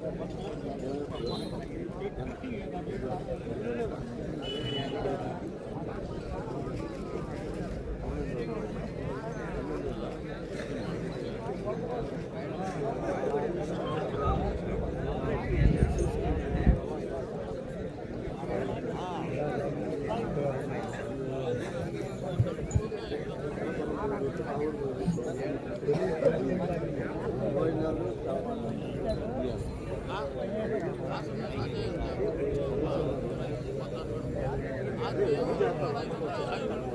Fan ఎంత ఆగింది ఈ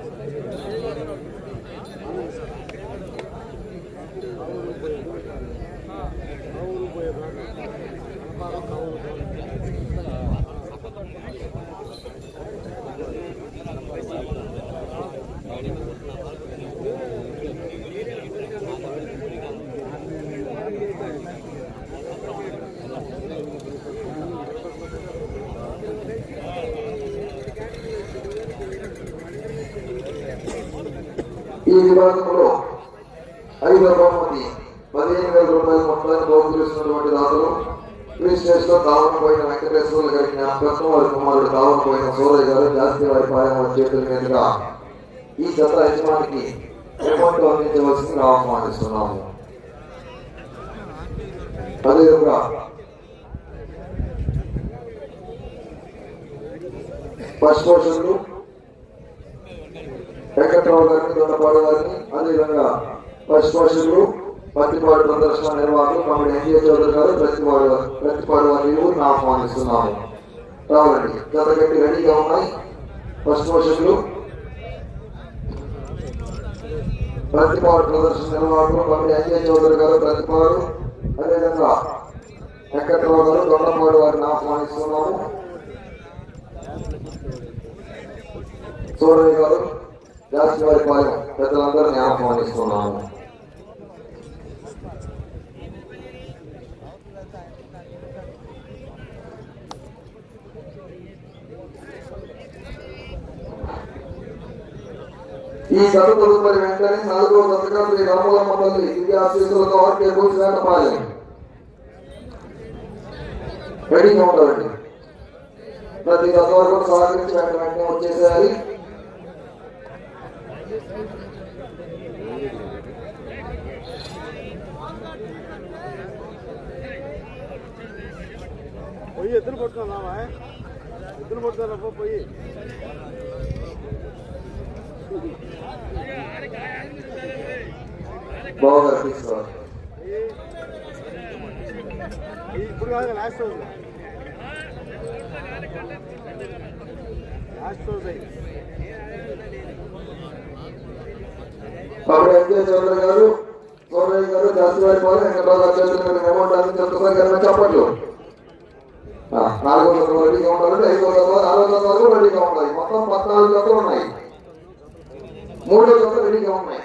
విభాగంలో ఐదవ బహుమతి పదిహేను వేల రూపాయల మొత్తాన్ని బహుకరిస్తున్నటువంటి దాతలు క్రీస్ స్టేజ్లో పోయిన వెంకటేశ్వర్లు గారి జ్ఞాపకత్వం వారి కుమారుడు పోయిన సూరయ్య గారు జాస్తి వారి పాయన చేతుల మీదుగా ఈ జత యజమానికి రిపోర్టు అందించవలసింది ఆహ్వానిస్తున్నాము అదేవిధంగా పశుపోషణలు వెంకట్రావు గారిని దొండపాడు గారిని అదేవిధంగా పశుపోషకులు పత్తిపాడు ప్రదర్శన నిర్వాహకులు మామిడి ఎన్జిఓ చౌదరి గారు ప్రతిపాడు ప్రతిపాడు వారి ఆహ్వానిస్తున్నాము. రావాలండి గత గట్టి రెడీగా ఉన్నాయి. పశుపోషకులు ప్రతిపాడు ప్రదర్శన నిర్వాహకులు మామిడి ఎన్జిఓ చౌదరి గారు ప్రతిపాడు అదేవిధంగా వెంకట్రావు గారు దొండపాడు వారిని ఆహ్వానిస్తున్నాము. సూరయ్య గారు జాస్తి వారి పాలెం పెద్దలందరినీ ఆహ్వానిస్తున్నాము ఈ కథ తదుపరి వెంటనే నాలుగో దశకం శ్రీ రామలమ్మ తల్లి దివ్య ఆశీస్సులతో ఆర్కే భూషణ పాలెం. రెడీగా ఉండాలండి. ప్రతి దశ వరకు సహకరించి వెంట వెంటనే వచ్చేసేయాలి. పోయి ఎద్దులు పట్టుకున్నావా ఎద్దులు పట్టుకున్నా పోయి బాగా తీసుకోవాలి ఇప్పుడు కాదు లాస్ట్ రోజు లాస్ట్ రోజు అయింది కాబట్టి ఎంకే చంద్ర గారు సోమయ్య గారు జాస్తివారి పాలెం వెంకటరావు గారు చేతుల మీద అమౌంట్ అందించారు గారు చెప్పట్లు ఆ, నాలుగో తత్వం రెడీగా ఉండాలంటే ఐదో నాలుగు నాలుగో వరకు రెడీగా ఉండాలి. మొత్తం పద్నాలుగు తత్వం ఉన్నాయి. మూడో తత్వం రెడీగా ఉన్నాయి.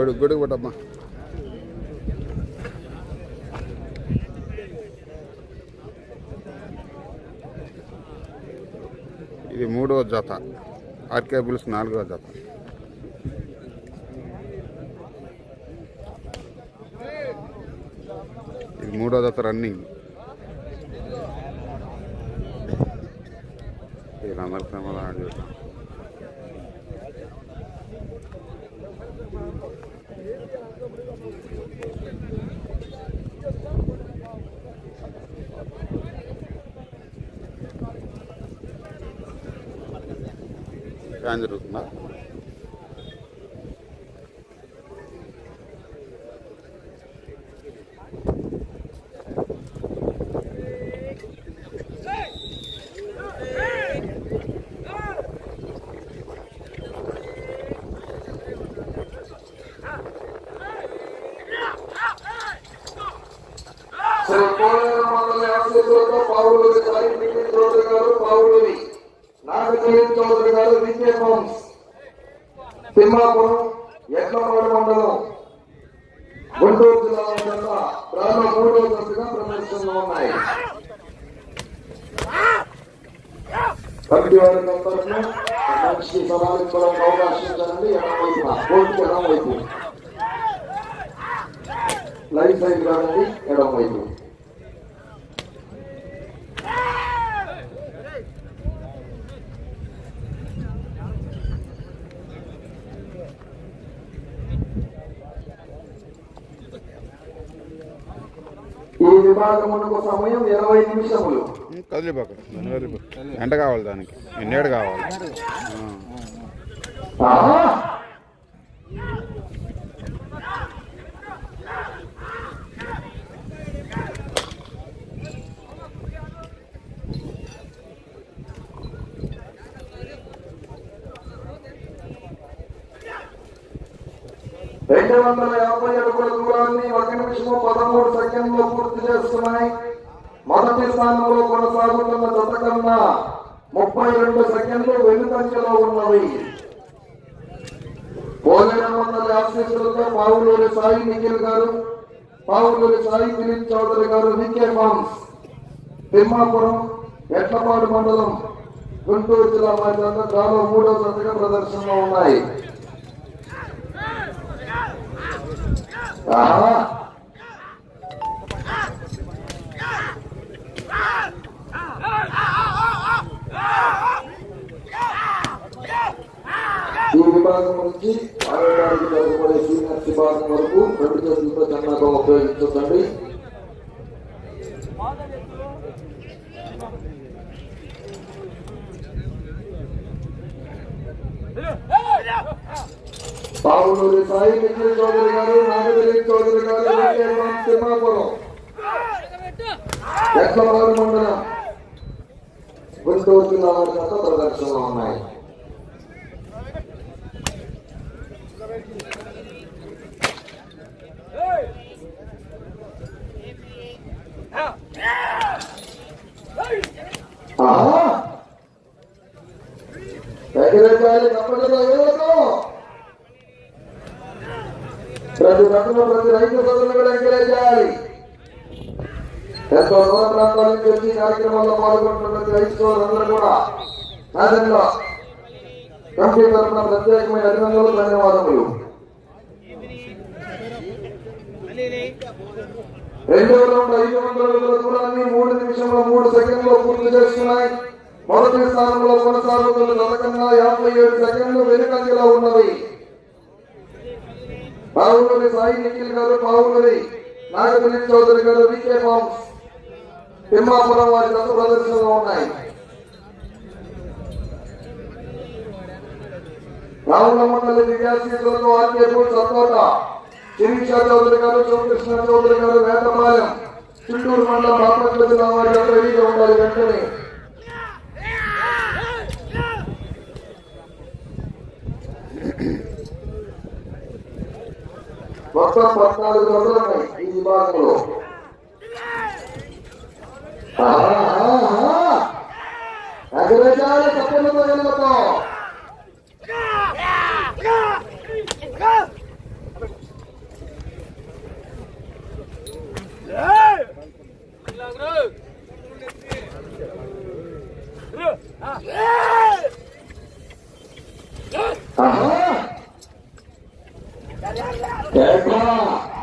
గొడుగు గొడుగు పట్టమ్మా. ఇది మూడవ జత. ఆర్కేబుల్స్ నాలుగవ జత. ఇది మూడవ జత రన్నింగ్. ఇది అందరికీ ప్రమాదం ఆడి సాయి పిల్లి పావులు పావులు పావులూరి నాగదేవి చౌదరి గారు విజయ హోమ్స్. తిమ్మాపురం ఎట్లపాడు మండలం. గుంటూరు జిల్లా వద్ద ప్రాణ మూడో తరగతిగా ప్రదర్శనలో ఉన్నాయి. కమిటీ వారికి తరఫున మనిషికి సమాలించడానికి అవకాశం ఇచ్చారండి. ఎడం వైపున కోర్టుకి ఎడం సైడ్ కాదండి ఎడం ఈ విభాగమునకు సమయం ఇరవై నిమిషములు. కదిలిపోక ఎండ కావాలి దానికి. ఎన్నేడు కావాలి! రెండు వందల యాభై నిమిషము పదమూడు సెకండ్లు పూర్తి చేస్తున్నాయి. మొదటి స్థానంలో కొనసాగుతున్న జత కన్నా ముప్పై రెండు సెకండ్లు వెనుకంచెలో ఉన్నవి. పోలేరం ఆశీస్సులతో పావులూరి సాయి నిఖిల్ గారు పావులూరి సాయి దిలీప్ చౌదరి గారు వికే ఫార్మ్స్. తిమ్మాపురం ఎట్లపాడు మండలం గుంటూరు జిల్లా వారి దాదాపు మూడో జతగా ప్రదర్శనలో ఉన్నాయి. భాగం ఈ విభాగం నుంచి ఆరోగ్యానికి సీనియర్స్ విభాగం వరకు రెండు చేతులతో జెండాగా ఉపయోగించండి పావులూరి సాయి నిఖిల్ చౌదరి గారు నాగదిలీప్ చౌదరి గారు తిమ్మాపురం ఎట్లవారు మండలం. గుంటూరు జిల్లా వారి చేత ప్రదర్శనలో ఉన్నాయి. ఎగిరేయాలి తప్పకుండా ఎగరదు ప్రతి రకంలో ప్రతి రైతు సోదరులు కూడా ఎంకరేజ్ ఎంతో దూర ప్రాంతాల నుంచి వచ్చి ఈ కార్యక్రమంలో పాల్గొంటున్న ప్రతి రైతు సోదరులందరూ కూడా సాధనలో కమిటీ తరఫున ప్రత్యేకమైన అభినందనలు ధన్యవాదములు. రెండవ రౌండ్ ఐదు వందల అడుగుల దూరాన్ని మూడు నిమిషంలో మూడు సెకండ్లో పూర్తి చేస్తున్నాయి మొదటి స్థానంలో కొనసాగుతున్న నలకన్నా యాభై ఏడు సెకండ్లు వెనుకంజలో ఉన్నవి. పావులూరి సాయి నిఖిల్ గారు పావులూరి నాగపల్లి చౌదరి గారు వికే ఫార్మ్స్ తిమ్మాపురం వారి దశ ప్రదర్శనలో ఉన్నాయి. రావుల మండలి విద్యార్థులతో ఆర్కే ఫుడ్ సత్తోట శిరీష చౌదరి గారు శివకృష్ణ చౌదరి గారు వేటపాలెం చిత్తూరు మండలం బాపట్ల జిల్లా వారి రెడీగా ఉండాలి వెంటనే. మొత్తం పద్నాలుగు వందలు ఉన్నాయి ఈ విభాగంలో అగ్రజాల తప్పులతో వెళ్ళతో Uh-huh. 来啦来啦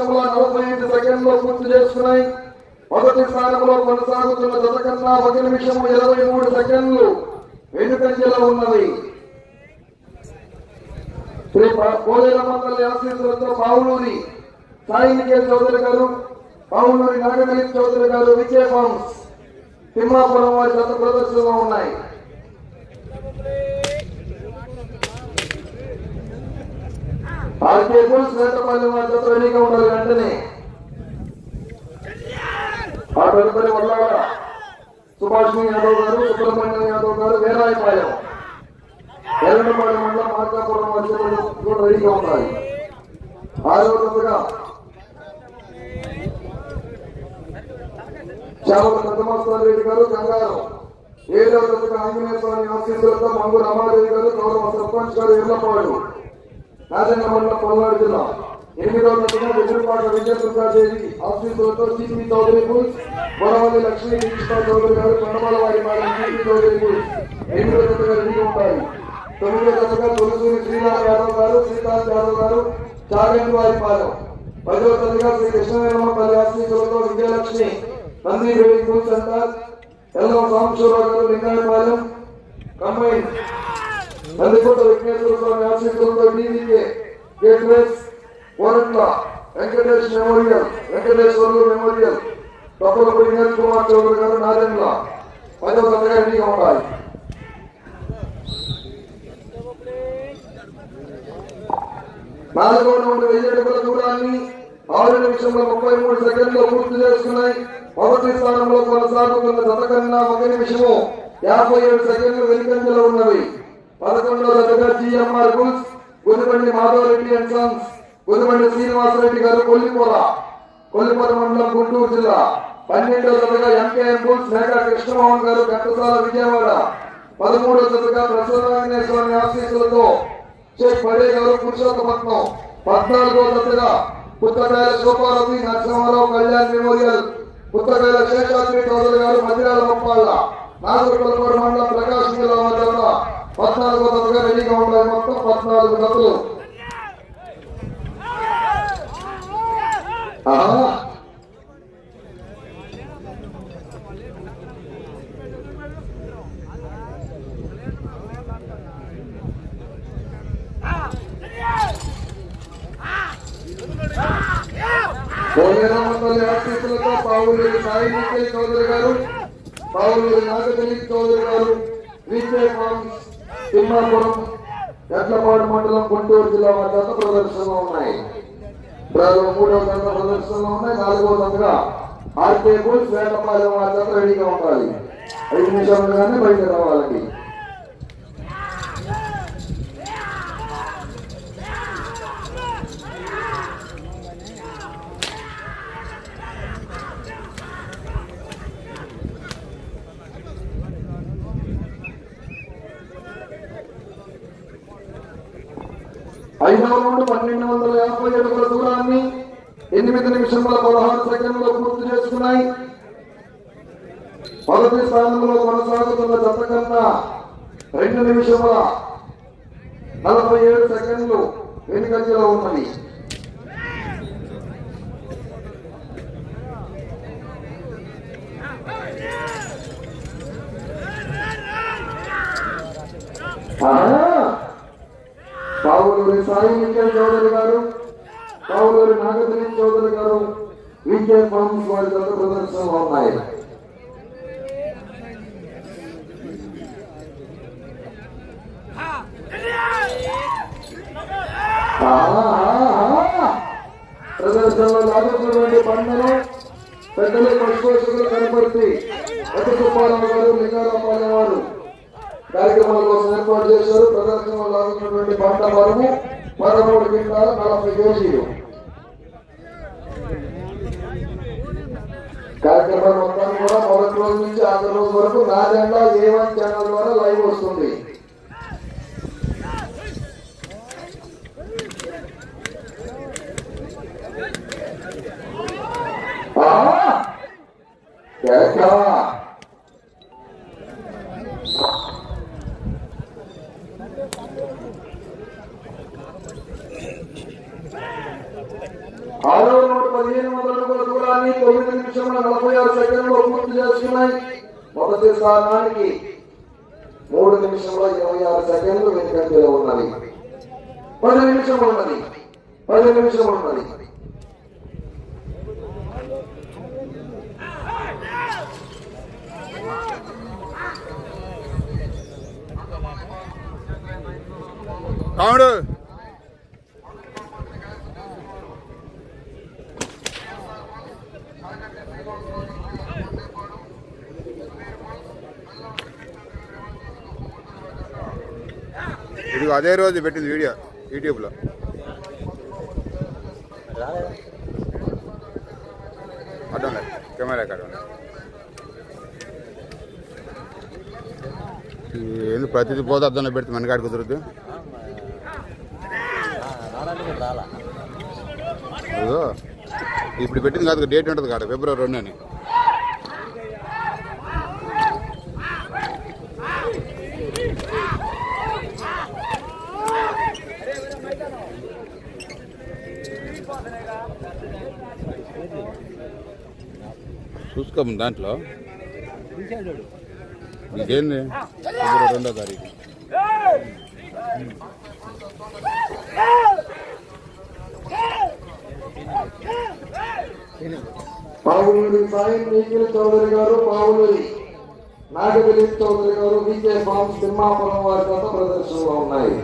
నిమిషంలో నలభై ఐదు సెకండ్లు పూర్తి చేసుకున్నాయి మొదటి స్థానంలో కొనసాగుతున్న జత కన్నా ఒక నిమిషం ఇరవై మూడు సెకండ్లు వెనుకంజలో ఉన్నవి శ్రీ కోదేల మండలి ఆశీస్సులతో పావులూరి సాయినికే చౌదరి గారు పావులూరి నాగమలి చౌదరి గారు విజయ ఫార్మ్స్ తిమ్మాపురం వారి జత ప్రదర్శనలో ఉన్నాయి. ఆర్కే పుల్స్ వేటపాలెం రెడీగా ఉండాలి వెంటనే. ఆ తదుపరి వల్ల సుభాష్మి యాదవ్ గారు సుబ్రహ్మణ్యం యాదవ్ గారు వీరాయపాలెం. ఎర్రపాలెం మండలం మార్కాపురం మధ్యలో కూడా రెడీగా ఉండాలి. ఆరవ జతగా చావల పెద్దమాస్టర్ రెడ్డి గారు గంగారం. ఏడవ ఆంజనేయ స్వామి ఆశీస్సులతో మంగు రామారెడ్డి గారు గౌరవ సర్పంచ్ గారు ఎర్లపాడు రాజన్న మండలం పల్నాడు జిల్లా. ఎనిమిదవ జతగా వెదురుపాట విజయదుర్గాదేవి ఆశీస్సులతో సిపి చౌదరి పూల్ వరవల్లి లక్ష్మీ కృష్ణ చౌదరి గారు కొండమల వారి మారి సిపి చౌదరి పూల్. ఎనిమిదవ జతగా ఉంటాయి తొమ్మిదవ జతగా తొలిసూరి శ్రీరామ్ యాదవ్ గారు శ్రీకాంత్ యాదవ్ గారు చాగంటి వారి పాలెం పదవ తరగతిగా శ్రీ కృష్ణవేణమ్మ తల్లి విజయలక్ష్మి నంది వేడి స్కూల్ సెంటర్ ఎల్లం సాంబశివరావు గారు లింగాయపాలెం కంబైన్. నందికోట విఘ్నేశ్వర స్వామి ఆశీస్సులతో DGK gateways Koratla Venkatesh memorial Venkateswarlu memorial. Tappalapudi Neeraj Kumar Chowdary గారు నారాయణ పదవ తరగతిగా రెడీగా ఉండాలి నాలుగో నుండి వెయ్యి అడుగుల దూరాన్ని ఆరు నిమిషంలో ముప్పై మూడు సెకండ్లు పూర్తి చేసుకున్నాయి మొదటి స్థానంలో కొనసాగుతున్న జత కన్నా ఒక నిమిషము యాభై ఏడు సెకండ్లు వెనుకంజలో ఉన్నవి. పదకొండవ జతగా జిఎంఆర్ గుల్స్ గుదిబండి మాధవరెడ్డి అండ్ సన్స్ గుదిబండి శ్రీనివాసరెడ్డి గారు కొల్లిపోర కొల్లిపోర మండలం గుంటూరు జిల్లా. పన్నెండవ జతగా ఎంకేఎం బుల్స్ మేఘా కృష్ణమోహన్ గారు ఘంటసాల విజయవాడ. పదమూడవ జతగా ప్రసన్న స్వామి ఆశీస్సులతో షేక్ పడే గారు పురుషోత్తపట్నం పద్నాలుగో జతగా పుత్తకాయల శోభారతి నరసింహారావు కళ్యాణ్ మెమోరియల్. పుత్తకాయల శేషాద్రి చౌదరి గారు మధ్యాల మొప్పాళ్ళ నాగరికల్పూర్ మండలం ప్రకాశం జిల్లా వద్ద పద్నాలుగో జతగా రెడీగా ఉండాలి మొత్తం పద్నాలుగు జతలు పావులూరి సాయి నిఖిల్ చౌదరి గారు పావులూరి నాగదిలీప్ చౌదరి గారు విజయ ఫార్మ్స్ తిమ్మాపురం ఎట్లపాడు మండలం గుంటూరు జిల్లా వారి జత ప్రదర్శనలో ఉన్నాయి. మూడవ జత ప్రదర్శనలో ఉన్నాయి. నాలుగవ జతగా ఆర్కే బుల్స్ వేటపాలెం వారి జత రెడీగా ఉండాలి. ఐదు నిమిషాలు కానీ బయట రావాలండి ఐదవ నుండి పన్నెండు వందల యాభై అడుగుల దూరాన్ని ఎనిమిది నిమిషముల పదహారు సెకండ్లు పూర్తి చేసుకున్నాయి మొదటి స్థానంలో కొనసాగుతున్న జత కన్నా రెండు నిమిషముల నలభై ఏడు సెకండ్లు వెనుకంజలో ఉన్నది ఆహా! పావులూరి సాయి నిఖిల్ చౌదరి గారు పావులూరి నాగదిలీప్ చౌదరి గారు విజయ ఫార్మ్స్ వారి జత ప్రదర్శనలో ఉన్నాయి ప్రదర్శనలో లాగుతున్నటువంటి బండలు పెద్దలు పశుపోషకులు కనపడితే అతి సుబ్బారావు గారు లింగారావు వారు. కార్యక్రమాల కోసం ఏర్పాటు చేశారు. ప్రదర్శనలో లాగుతున్నటువంటి పంట వరకు పదమూడు క్వింటాల నలభై కేజీలు. కార్యక్రమం మొత్తాన్ని కూడా మొదటి రోజు నుంచి ఆఖరి రోజు వరకు నా జెండా ఏ వన్ ఛానల్ ద్వారా లైవ్ వస్తుంది. ఆహా! కేక! పదిహేను వందల అడుగుల దూరాన్ని తొమ్మిది నిమిషముల నలభై ఆరు సెకండ్లో పూర్తి చేసుకున్నాయి మొదటి స్థానానికి మూడు నిమిషంలో ఇరవై ఆరు సెకండ్లు వెనుకంజలో ఉన్నది. పది నిమిషం ఉన్నది. పది నిమిషం ఉన్నది. కాముడు! ఇది అదే రోజు పెట్టింది వీడియో యూట్యూబ్లో. అడ్డం లేదు. కెమెరా అడ్డం లేదు ప్రతిదీ పోతే అర్థంలో పెడితే మనకాడ కుదరదు ఇదిగో, ఇప్పుడు పెట్టింది కాదు డేట్ ఉంటుంది కాదు ఫిబ్రవరి రెండు అని చూసుకోము దాంట్లో. ఇంకేంది రెండో తారీఖు. పావులూరి సాయం నీకిల చౌదరి గారు పావులూరి నాగబలి చౌదరి గారు విజయ స్వామి సింహాపురం వారి గత ప్రదర్శనలో ఉన్నాయి.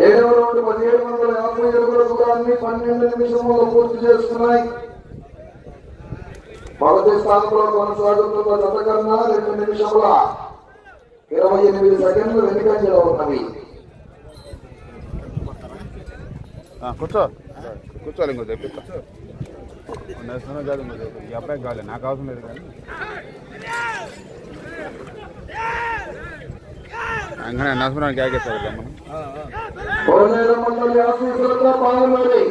ఏడవ రౌండ్ పదిహేడు వందల యాభై అడుగుల దూరాన్ని పన్నెండు నిమిషంలో పూర్తి చేసుకున్నాయి మొదటి స్థానంలో కొనసాగుతున్న జత కన్నా రెండు నిమిషముల ఇరవై ఎనిమిది సెకండ్లు వెనుకంజలో ఉన్నవి ఆ, కూర్చో కూర్చోవాలి ఇంకో తెప్పిస్తా నేస్తున్నావు కాదు ఇంకో తెప్పిస్తా. ఈ అబ్బాయికి కావాలి నాకు అవసరం లేదు కానీ ಹಂಗನ ಅನಾಸ್ಮರಾనికి ಆಗಿ ಸರ್ మనం? ಕೋನೇರ ಮಂಡಲಿ ಆಸೂತ್ರತ್ರ ಪಾವಲೂರಿ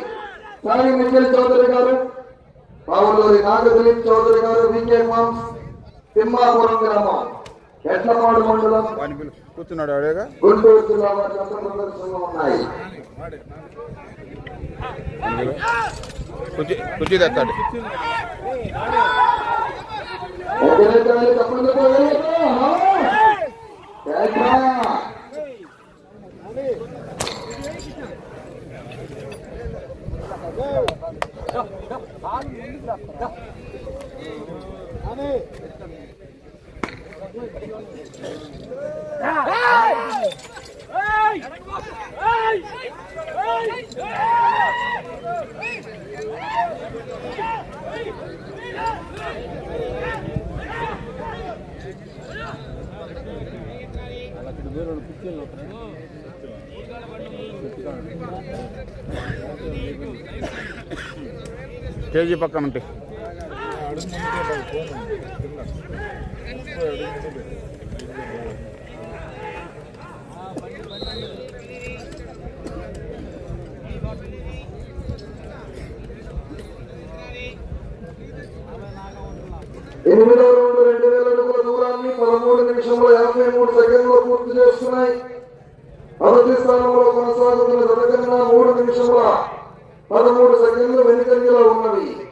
సాయి ನಿಖಿಲ್ చౌదరి గారు పావులూరి నాగదిలీప్ చౌదరి గారు వికే మామ్స్ తిమ్మాపురం గ్రామం ఎట్లపాడు మండలం కూర్చున్నాడు అడేగా గుంటూరు జిల్లా చెత్త ప్రదర్శనలు కుర్చీ తెస్తాడు. తప్పుడు తప్పుడు కేట్రా. కేజీ పక్కన ఉంటాయి ఎనిమిదో రెండు రెండు వేల అడుగుల దూరాన్ని పదమూడు నిమిషంలో యాభై మూడు సెకండ్లో పూర్తి చేస్తున్నాయి. మొదటి స్థానంలో కొనసాగుతున్న జత మూడు నిమిషంలో పదమూడు సెకండ్లు వెనుకంజలో ఉన్నవి.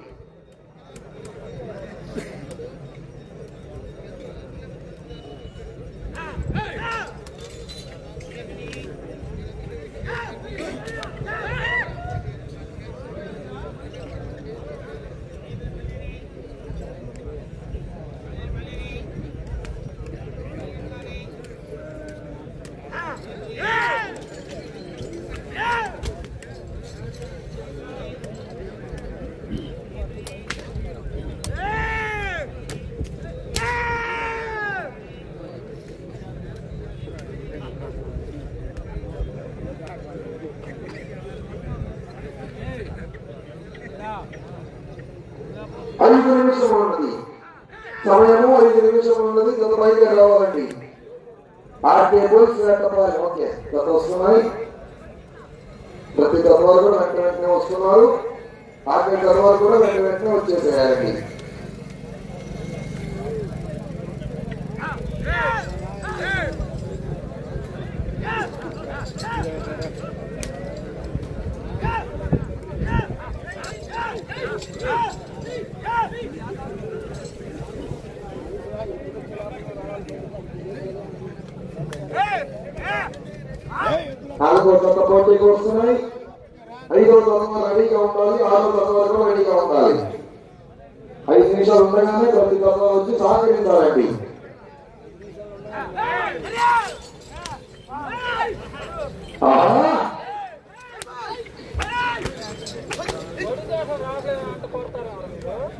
సమయము ఐదు నిమిషం ఉన్నది కొంత బయట రావాలండి. ఆ టేబుల్స్ పెట్టాలి ఓకే గత వస్తున్నాయి. ప్రతి గత కూడా వెంట వెంటనే వస్తున్నారు. ఆఖరి గత కూడా వెంట వెంటనే వచ్చేసేయాలండి. నాలుగో జత పోటీకి వస్తున్నాయి. ఐదో జత రెడీగా ఉండాలి. ఆరో జత కూడా రెడీగా ఉండాలి. ఐదు నిమిషాలు ఉండగానే ప్రతి జత వచ్చి సహకరించాలండి.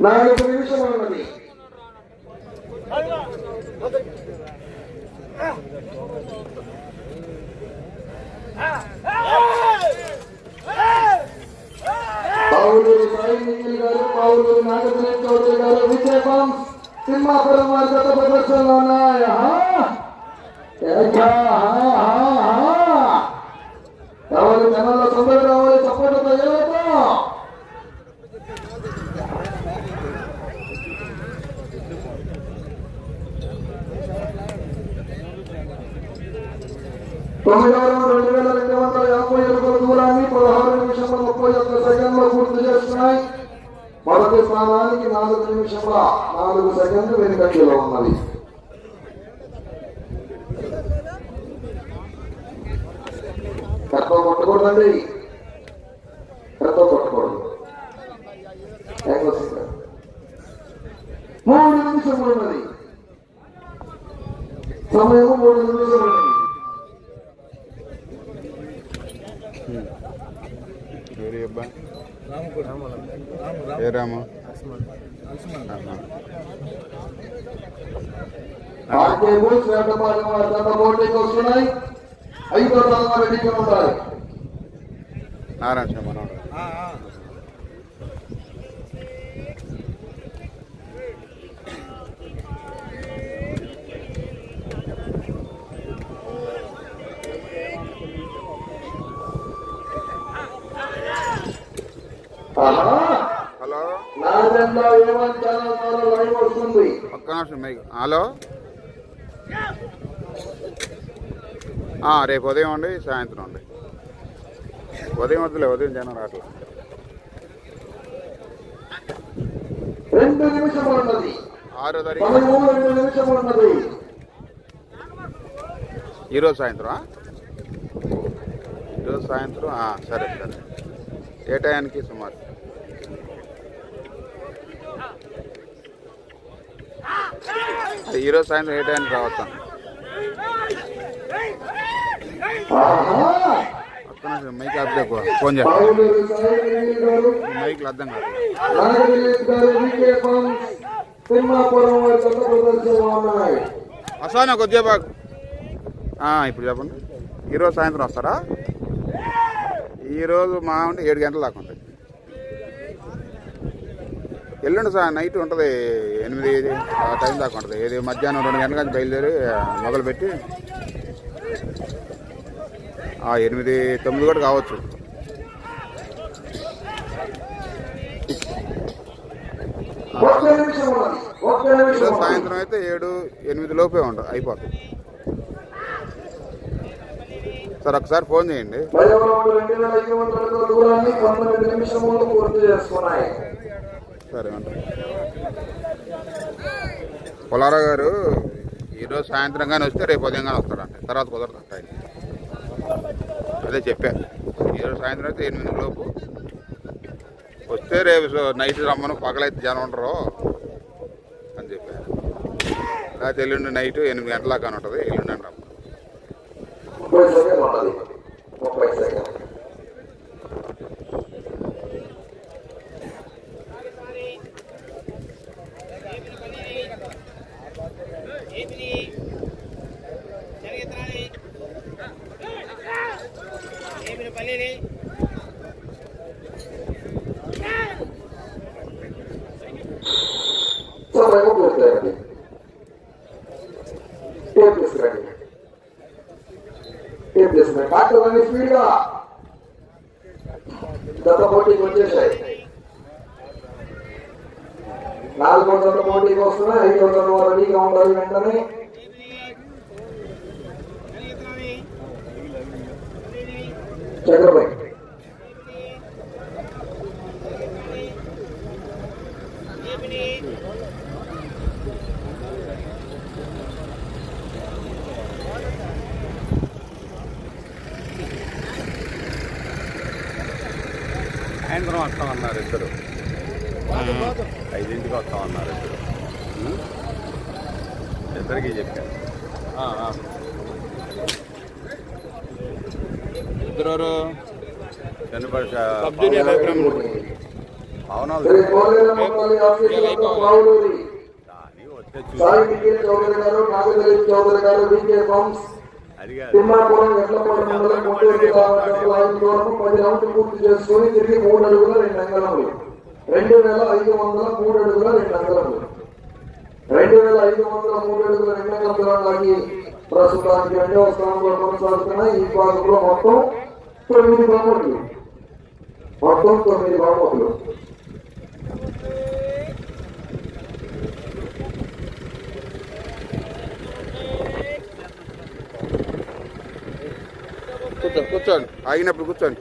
నాలుగు నిమిషం ఉన్నది పావులూరు సాయి నిఖిల్ గారు పావులూరు నాగేంద్ర చౌదరి గారు విజయపాం సింహాపురం వారి గత ప్రదర్శనలో ఉన్నాయి ఆహా! ఏకా! రావాలి తొందరగా రావాలి ఏవైతే తొమ్మిదవ రౌండ్ రెండు వేల రెండు వందల యాభై అడుగుల దూరాన్ని పదహారు నిమిషంల ముప్పై ఒక్క సెకండ్లో పూర్తి చేస్తున్నాయి మొదటి స్థానానికి నాలుగు నిమిషంల నాలుగు సెకండ్లు వెనుకంజలో ఉన్నది కర్త కొట్టకూడదండి కర్త కొట్టకూడదు ఏకొస్తుంది? మూడు నిమిషములు ఉన్నది సమయం మూడు నిమిషములు ఉన్నది ఎవరి అబ్బా ఏ రాము? వారి వస్తున్నాయి. ఐదో తరగతి రెడీగా ఉండాలి నారాయణ మనోడు హలో? ఒక్క నిమిషం హలో? రేపు ఉదయం అండి సాయంత్రం అండి ఉదయం వద్దులే ఉదయం జనం రావట్లే. ఆరో తారీఖు. ఈరోజు సాయంత్రం ఈరోజు సాయంత్రం సరే సరే. ఏ టయానికి సుమారు? ఈరోజు సాయంత్రం ఏ టయానికి రావచ్చాను మైక్ అర్థం ఫోన్ చేస్తాను పావులూరు మైక్లు అర్థం కాదు. వస్తాను కొద్దిసేపు ఇప్పుడు చెప్పండి. ఈరోజు సాయంత్రం వస్తారా? ఈరోజు మా ఉంటే ఏడు గంటల దాకా ఉంటుంది. ఎల్లుండి సార్ నైట్ ఉంటుంది ఎనిమిది ఆ టైం దాకా ఉంటుంది. ఏది మధ్యాహ్నం రెండు గంటల నుంచి బయలుదేరి మొదలుపెట్టి ఆ, ఎనిమిది తొమ్మిది కూడా కావచ్చు. సాయంత్రం అయితే ఏడు ఎనిమిది లోపే ఉంటుంది అయిపోతుంది సార్ ఒకసారి ఫోన్ చేయండి. సరే ఉంటా పులారా గారు ఈరోజు సాయంత్రం కానీ వస్తే రేపు ఉదయం కానీ వస్తాడంట. తర్వాత కుదరదు అంట ఆయన. అదే చెప్పా. ఈరోజు సాయంత్రం అయితే ఎనిమిది లోపు. వస్తే రేపు సో- నైట్ రమ్మను పగలైతే జనం ఉండరు అని చెప్పా. లేకపోతే ఎల్లుండి నైట్ ఎనిమిది గంటలకు కానీ ఉంటుంది ఎల్లుండి అని రమ్మను ముప్పై సెకండ్ ఉన్నది ముప్పై సెకండ్ పల్లీని ఏమో పూర్తయింది టేప్ తీసుకురండి. టేప్ తీసుకురండి. డాక్టర్ రండి స్పీడ్గా గత పోటీకి వచ్చేసాయి. నాలుగు వందల పోటీకి వస్తున్నాయి ఐదు వందల రెడీగా ఉండాలి వెంటనే. చక్రపై సాయంత్రం వస్తామన్నారు ఇద్దరు ఐదింటికి వస్తామన్నారు ఇద్దరు ఉం? ఇద్దరికి చెప్పాను ఇద్దరు చనిపడి సబ్జూనియర్ కార్యక్రమం భవనాలు శ్రీ కోలేరు మొక్కలి ఆఫీసులకు పావులూరి దాని వచ్చే సాయి చూసి విజయ చౌదరి గారు నాగదలి చౌదరి గారు విజయ పంప్స్ అడిగారు. తిమ్మాపురం ఎడ్లపాడు మండలం గుంటూరు జిల్లా ఐదు దూరం పది రౌండ్లు పూర్తి చేసుకుని తిరిగి మూడు అడుగుల రెండు అంగళములు రెండు వేల ఐదు వందల మూడు అడుగుల రెండు అంగళములు రెండు వేల ఐదు వందల మూడు అడుగుల రెండు అంగళాలకి ప్రస్తుతానికి రెండవ స్థానంలో కొనసాగుతున్న ఈ భాగంలో మొత్తం తొమ్మిది బహుమతులు మొత్తం తొమ్మిది బహుమతులు కూర్చోండి కూర్చోండి ఆగినప్పుడు కూర్చోండి